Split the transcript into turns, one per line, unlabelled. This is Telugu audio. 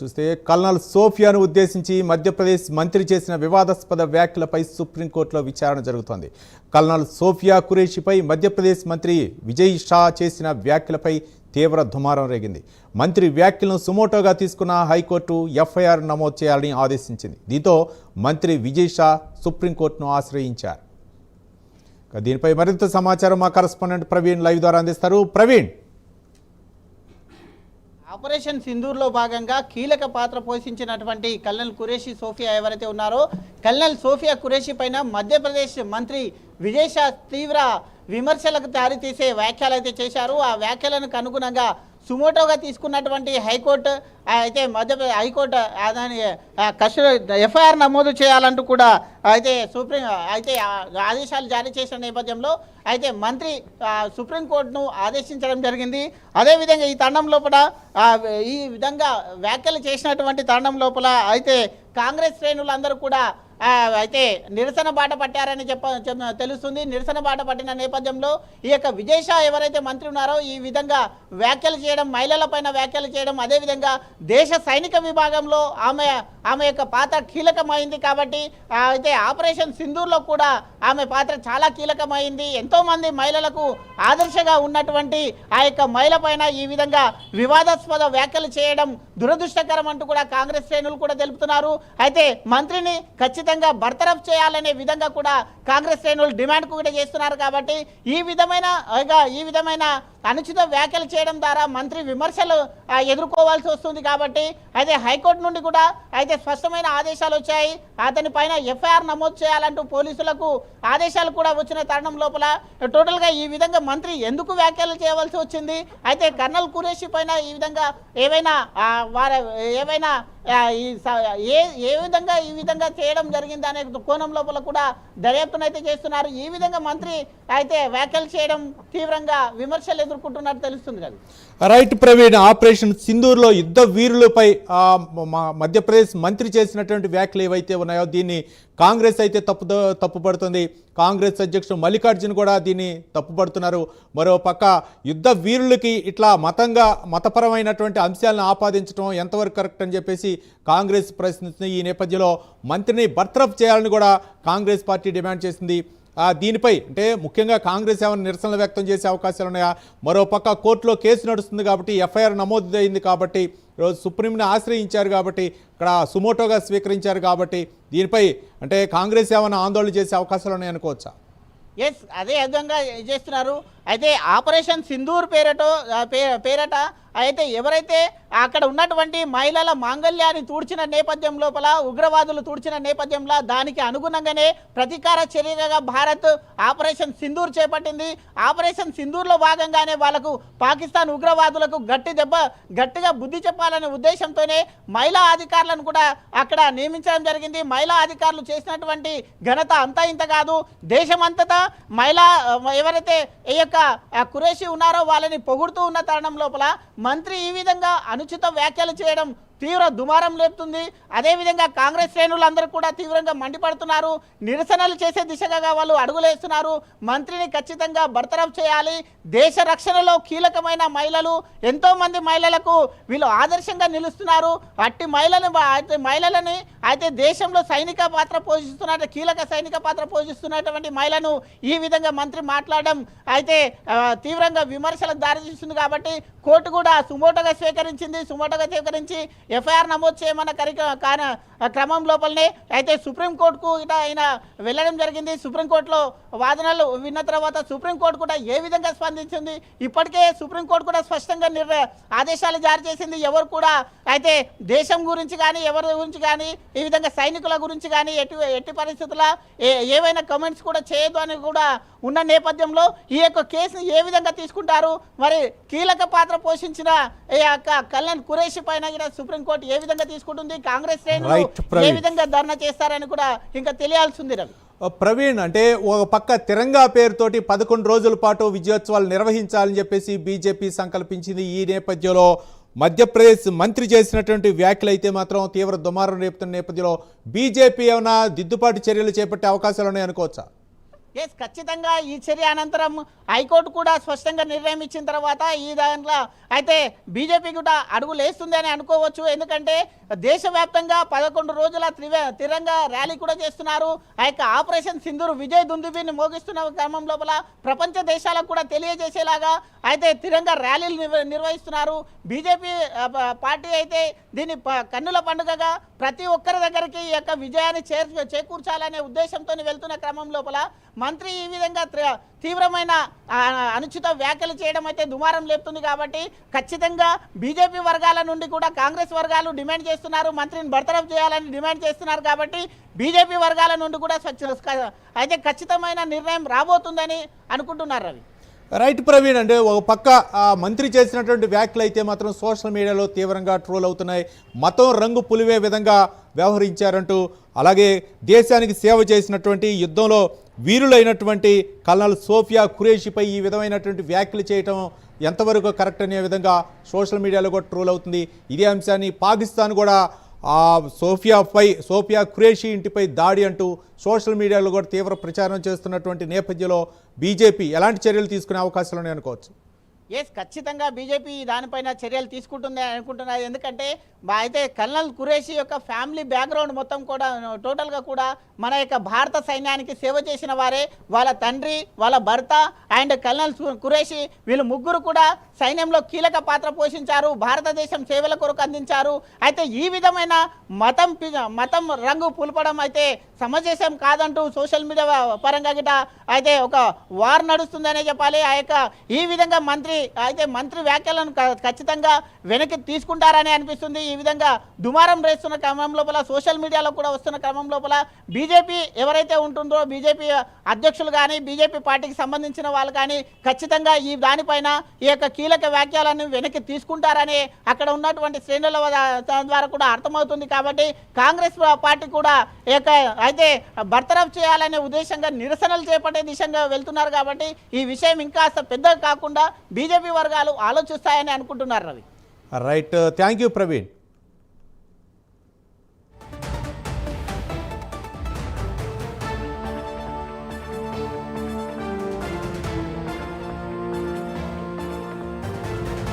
చూస్తే కల్నల్ సోఫియాను ఉద్దేశించి మధ్యప్రదేశ్ మంత్రి చేసిన వివాదాస్పద వ్యాఖ్యలపై సుప్రీంకోర్టులో విచారణ జరుగుతోంది. కల్నల్ సోఫియా కురేషిపై మధ్యప్రదేశ్ మంత్రి విజయ్ షా చేసిన వ్యాఖ్యలపై తీవ్ర దుమారం రేగింది. మంత్రి వ్యాఖ్యలను సుమోటోగా తీసుకున్న హైకోర్టు ఎఫ్ఐఆర్ నమోదు చేయాలని ఆదేశించింది. దీంతో మంత్రి విజయ్ షా సుప్రీంకోర్టును ఆశ్రయించారు. దీనిపై మరింత సమాచారం మా కరస్పాండెంట్ ప్రవీణ్ లైవ్ ద్వారా అందిస్తారు. ప్రవీణ్!
ఆపరేషన్ సింధూర్లో భాగంగా కీలక పాత్ర పోషించినటువంటి కల్నల్ కురేషి సోఫియా ఎవరైతే ఉన్నారో కల్నల్ సోఫియా కురేషి పైన మధ్యప్రదేశ్ మంత్రి విజయ్ షా తీవ్ర విమర్శలకు దారితీసే వ్యాఖ్యలు అయితే చేశారు. ఆ వ్యాఖ్యలకు అనుగుణంగా సుమోటోగా తీసుకున్నటువంటి హైకోర్టు అయితే మధ్యప్రదేశ్ హైకోర్టు దాని కస్టడీ ఎఫ్ఐఆర్ నమోదు చేయాలంటూ కూడా అయితే సుప్రీం అయితే ఆదేశాలు జారీ చేసిన నేపథ్యంలో అయితే మంత్రి సుప్రీంకోర్టును ఆదేశించడం జరిగింది. అదేవిధంగా ఈ తరుణం లోపల ఈ విధంగా వ్యాఖ్యలు చేసినటువంటి తరుణం లోపల అయితే కాంగ్రెస్ శ్రేణులందరూ కూడా అయితే నిరసన బాట పట్టారని చెప్ప తెలుస్తుంది. నిరసన బాట పట్టిన నేపథ్యంలో ఈ యొక్క విజయ్షా ఎవరైతే మంత్రి ఉన్నారో ఈ విధంగా వ్యాఖ్యలు చేయడం మహిళలపైన వ్యాఖ్యలు చేయడం అదేవిధంగా దేశ సైనిక విభాగంలో ఆమె ఆమె యొక్క పాత్ర కీలకమైంది కాబట్టి అయితే ఆపరేషన్ సింధూర్లో కూడా ఆమె పాత్ర చాలా కీలకమైంది. ఎంతోమంది మహిళలకు ఆదర్శగా ఉన్నటువంటి ఆ యొక్క మహిళ పైన ఈ విధంగా వివాదాస్పద వ్యాఖ్యలు చేయడం దురదృష్టకరం అంటూ కూడా కాంగ్రెస్ శ్రేణులు కూడా తెలుపుతున్నారు. అయితే మంత్రిని ఖచ్చితంగా బర్తరఫ్ చేయాలనే విధంగా కూడా కాంగ్రెస్ శ్రేణులు డిమాండ్ కూడా చేస్తున్నారు కాబట్టి ఈ విధమైన ఈ విధమైన అనుచిత వ్యాఖ్యలు చేయడం ద్వారా మంత్రి విమర్శలు ఎదుర్కోవాల్సి వస్తుంది కాబట్టి అయితే హైకోర్టు నుండి కూడా అయితే స్పష్టమైన ఆదేశాలు వచ్చాయి. అతని పైన ఎఫ్ఐఆర్ నమోదు చేయాలంటూ పోలీసులకు ఆదేశాలు కూడా వచ్చిన తరుణం లోపల. టోటల్గా ఈ విధంగా మంత్రి ఎందుకు వ్యాఖ్యలు చేయవలసి వచ్చింది? అయితే కర్నల్ కురేషి పైన ఈ విధంగా ఏవైనా వారి ఏవైనా ఏ ఏ విధంగా ఈ విధంగా చేయడం జరిగింది అనే కోణం లోపల కూడా దర్యాప్తునైతే చేస్తున్నారు. ఈ విధంగా మంత్రి అయితే వ్యాఖ్యలు చేయడం తీవ్రంగా విమర్శలు ఎదుర్కొంటున్నట్టు తెలుస్తుంది కదా.
రైట్ ప్రవీణ్ ఆపరేషన్ సింధూర్లో యుద్ధ వీరులపై మ- మధ్యప్రదేశ్ మంత్రి చేసినటువంటి వ్యాఖ్యలు ఏవైతే ఉన్నాయో దీన్ని కాంగ్రెస్ అయితే తప్పు తప్పుపడుతుంది కాంగ్రెస్ అధ్యక్షుడు మల్లికార్జున్ కూడా దీన్ని తప్పుపడుతున్నారు మరో పక్క యుద్ధ వీరులకి ఇట్లా మతంగా మతపరమైనటువంటి అంశాలను ఆపాదించడం ఎంతవరకు కరెక్ట్ అని చెప్పేసి కాంగ్రెస్ ప్రశ్నిస్తుంది. ఈ నేపథ్యంలో మంత్రిని బర్తరఫ్ చేయాలని కూడా కాంగ్రెస్ పార్టీ డిమాండ్ చేసింది. దీనిపై అంటే ముఖ్యంగా కాంగ్రెస్ ఏమైనా నిరసనలు వ్యక్తం చేసే అవకాశాలు ఉన్నాయా? మరో పక్క కోర్టులో కేసు నడుస్తుంది కాబట్టి ఎఫ్ఐఆర్ నమోదు అయింది కాబట్టి ఈరోజు సుప్రీంని ఆశ్రయించారు కాబట్టి ఇక్కడ సుమోటోగా స్వీకరించారు కాబట్టి దీనిపై అంటే కాంగ్రెస్ ఏమైనా ఆందోళన చేసే అవకాశాలు ఉన్నాయనుకోవచ్చా?
ఎస్ అదే విధంగా చేస్తున్నారు. అయితే ఆపరేషన్ సింధూర్ పేరటో పే- పేరట అయితే ఎవరైతే అక్కడ ఉన్నటువంటి మహిళల మాంగళ్యాన్ని తూడ్చిన నేపథ్యం లోపల ఉగ్రవాదులు తూడ్చిన నేపథ్యంలో దానికి అనుగుణంగానే ప్రతీకార చర్యగా భారత్ ఆపరేషన్ సింధూర్ చేపట్టింది. ఆపరేషన్ సింధూర్లో భాగంగానే వాళ్ళకు పాకిస్తాన్ ఉగ్రవాదులకు గట్టి దెబ్బ గట్టిగా బుద్ధి చెప్పాలనే ఉద్దేశంతోనే మహిళా అధికారులను కూడా అక్కడ నియమించడం జరిగింది. మహిళా అధికారులు చేసినటువంటి ఘనత అంతా ఇంత కాదు. దేశమంతటా మహిళా ఎవరైతే ఈ యొక్క ఆ, కురేషి ఉన్నారో వాళ్ళని పొగుడుతూ ఉన్న తరుణం లోపల మంత్రి ఈ విధంగా అనుచిత వ్యాఖ్యలు చేయడం తీవ్ర దుమారం లేపుతుంది. అదేవిధంగా కాంగ్రెస్ శ్రేణులందరూ కూడా తీవ్రంగా మండిపడుతున్నారు. నిరసనలు చేసే దిశగా వాళ్ళు అడుగులేస్తున్నారు మంత్రిని ఖచ్చితంగా బర్తరఫ్ చేయాలి. దేశ రక్షణలో కీలకమైన మహిళలు ఎంతోమంది మహిళలకు వీళ్ళు ఆదర్శంగా నిలుస్తున్నారు. అట్టి మహిళలు మహిళలని అయితే దేశంలో సైనిక పాత్ర పోషిస్తున్న కీలక సైనిక పాత్ర పోషిస్తున్నటువంటి మహిళను ఈ విధంగా మంత్రి మాట్లాడడం అయితే తీవ్రంగా విమర్శలకు దారితీస్తుంది కాబట్టి కోర్టు కూడా సుమోటోగా స్వీకరించింది. సుమోటోగా స్వీకరించి ఎఫ్ఐఆర్ నమోదు చేయమన్న కరిక కాన క్రమం లోపలనే అయితే సుప్రీంకోర్టుకు ఇట ఆయన వెళ్ళడం జరిగింది. సుప్రీంకోర్టులో వాదనలు విన్న తర్వాత సుప్రీంకోర్టు కూడా ఏ విధంగా స్పందించింది? ఇప్పటికే సుప్రీంకోర్టు కూడా స్పష్టంగా నిర్ ఆదేశాలు జారీ చేసింది. ఎవరు కూడా అయితే దేశం గురించి కానీ ఎవరి గురించి కానీ ఈ విధంగా సైనికుల గురించి కానీ ఎట్టి ఎట్టి పరిస్థితుల ఏవైనా కమెంట్స్ కూడా చేయదు అని కూడా ఉన్న నేపథ్యంలో ఈ యొక్క కేసును ఏ విధంగా తీసుకుంటారు? మరి కీలక పాత్ర పోషించిన ఈ యొక్క కళ్యాణ్ కురేషి పైన కూడా సుప్రీంకోర్టు ఏ విధంగా తీసుకుంటుంది? కాంగ్రెస్ శ్రేణులు ఏ. విధంగా ధర్నా చేస్తారని కూడా ఇంకా తెలియాల్సి ఉంది రవి
ప్రవీణ్ అంటే ఒక పక్క తిరంగా పేరుతోటి పదకొండు రోజుల పాటు విజయోత్సవాలు నిర్వహించాలని చెప్పేసి బీజేపీ సంకల్పించింది ఈ నేపథ్యంలో మధ్యప్రదేశ్ మంత్రి చేసినటువంటి వ్యాఖ్యలు అయితే మాత్రం తీవ్ర దుమారం రేపుతున్న నేపథ్యంలో బీజేపీ ఏమైనా దిద్దుబాటు చర్యలు చేపట్టే అవకాశాలు ఉన్నాయి అనుకోవచ్చా
ఎస్ ఖచ్చితంగా ఈ చర్య అనంతరం హైకోర్టు కూడా స్పష్టంగా నిర్ణయం ఇచ్చిన తర్వాత ఈ దాంట్లో అయితే బీజేపీ కూడా అడుగులేస్తుంది అని అనుకోవచ్చు. ఎందుకంటే దేశవ్యాప్తంగా పదకొండు రోజుల త్రివే తిరంగా ర్యాలీ కూడా చేస్తున్నారు. ఆ యొక్క ఆపరేషన్ సింధూర్ విజయ్ దుందుబీని మోగిస్తున్న క్రమం లోపల ప్రపంచ దేశాలకు కూడా తెలియజేసేలాగా అయితే తిరంగా ర్యాలీలు నిర్వహిస్తున్నారు. బీజేపీ పార్టీ అయితే దీన్ని ప- కన్నుల పండుగగా ప్రతి ఒక్కరి దగ్గరికి ఈ యొక్క విజయాన్ని చేర్ చేకూర్చాలనే ఉద్దేశంతో వెళ్తున్న క్రమం లోపల మంత్రి ఈ విధంగా తీవ్రమైన అనుచిత వ్యాఖ్యలు చేయడం అయితే దుమారం లేపుతుంది కాబట్టి ఖచ్చితంగా బీజేపీ వర్గాల నుండి కూడా కాంగ్రెస్ వర్గాలు డిమాండ్ చేస్తున్నారు. మంత్రిని బర్తరఫ్ చేయాలని డిమాండ్ చేస్తున్నారు కాబట్టి బీజేపీ వర్గాల నుండి కూడా స్వచ్ఛ అయితే ఖచ్చితమైన నిర్ణయం రాబోతుందని అనుకుంటున్నారు రవి.
రైట్ ప్రవీణ్ అంటే ఒక పక్క మంత్రి చేసినటువంటి వ్యాఖ్యలు అయితే మాత్రం సోషల్ మీడియాలో తీవ్రంగా ట్రోల్ అవుతున్నాయి. మతం రంగు పులివే విధంగా వ్యవహరించారంటూ అలాగే దేశానికి సేవ చేసినటువంటి యుద్ధంలో వీరులైనటువంటి కల్నల్ సోఫియా ఖురేషిపై ఈ విధమైనటువంటి వ్యాఖ్యలు చేయటం ఎంతవరకు కరెక్ట్ అనే విధంగా సోషల్ మీడియాలో కూడా ట్రోల్ అవుతుంది. ఇదే అంశాన్ని పాకిస్తాన్ కూడా ఆ సోఫియాపై సోఫియా ఖురేషి ఇంటిపై దాడి అంటూ సోషల్ మీడియాలో కూడా తీవ్ర ప్రచారం చేస్తున్నటువంటి నేపథ్యంలో బీజేపీ ఎలాంటి చర్యలు తీసుకునే అవకాశాలు ఉన్నాయనుకోవచ్చు?
ఎస్ ఖచ్చితంగా బీజేపీ దానిపైన చర్యలు తీసుకుంటుంది అనుకుంటున్నారు. ఎందుకంటే అయితే కల్నల్ కురేషి యొక్క ఫ్యామిలీ బ్యాక్గ్రౌండ్ మొత్తం కూడా టోటల్గా కూడా మన యొక్క భారత సైన్యానికి సేవ చేసిన వారే వాళ్ళ తండ్రి వాళ్ళ భర్త అండ్ కల్నల్ కురేషి. వీళ్ళు ముగ్గురు కూడా సైన్యంలో కీలక పాత్ర పోషించారు భారతదేశం సేవల కొరకు అందించారు. అయితే ఈ విధమైన మతం పి- మతం రంగు పులపడం అయితే సమంజసం కాదంటూ సోషల్ మీడియా పరంగా గిట అయితే ఒక వార్ నడుస్తుందనే చెప్పాలి. ఆ యొక్క ఈ విధంగా మంత్రి అయితే మంత్రి వ్యాఖ్యలను ఖచ్చితంగా వెనక్కి తీసుకుంటారని అనిపిస్తుంది. ఈ విధంగా దుమారం రేస్తున్న క్రమం లోపల సోషల్ మీడియాలో కూడా వస్తున్న క్రమం లోపల బీజేపీ ఎవరైతే ఉంటుందో బీజేపీ అధ్యక్షులు కానీ బీజేపీ పార్టీకి సంబంధించిన వాళ్ళు కానీ ఖచ్చితంగా ఈ దానిపైన ఈ యొక్క కీలక వ్యాఖ్యలను వెనక్కి తీసుకుంటారని అక్కడ ఉన్నటువంటి శ్రేణుల ద్వారా కూడా అర్థమవుతుంది కాబట్టి కాంగ్రెస్ పార్టీ కూడా ఈ అయితే బర్తరఫ్ చేయాలనే ఉద్దేశంగా నిరసనలు చేపట్టే దిశగా వెళ్తున్నారు కాబట్టి ఈ విషయం ఇంకా పెద్దగా కాకుండా బీ బీజేపీ వర్గాలు ఆలోచిస్తాయని అనుకుంటున్నారు Ravi
right thank you Praveen